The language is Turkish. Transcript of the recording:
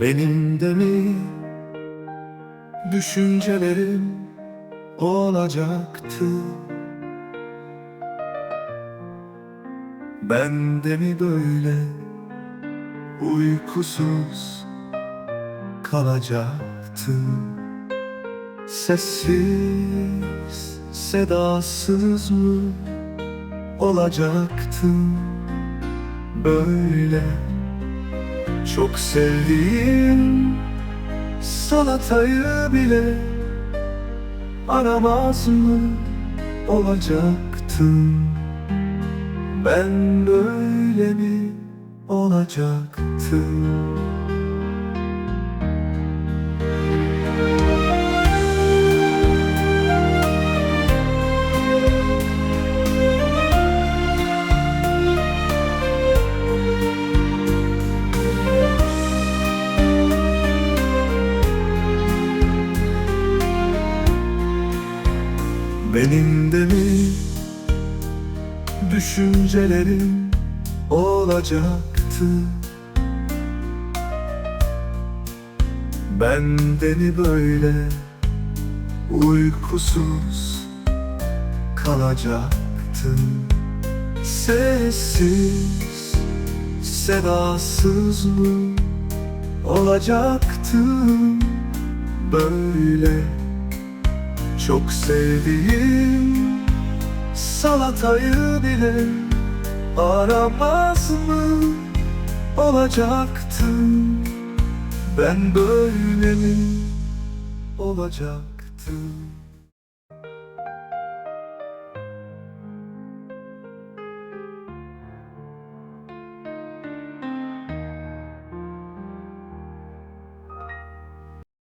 Benim de mi düşüncelerim olacaktı? Ben de mi böyle uykusuz kalacaktım Sessiz, sedasız mı olacaktım böyle Çok sevdiğim salatayı bile aramaz mı olacaktım Ben böyle mi olacaktım Benim de mi düşüncelerim olacaktı? Ben de mi böyle uykusuz kalacaktım? Sessiz, sedasız mı olacaktım? Böyle çok sevdiğim salatayı bile aramaz mı? Olacaktım Ben böyle mi olacaktım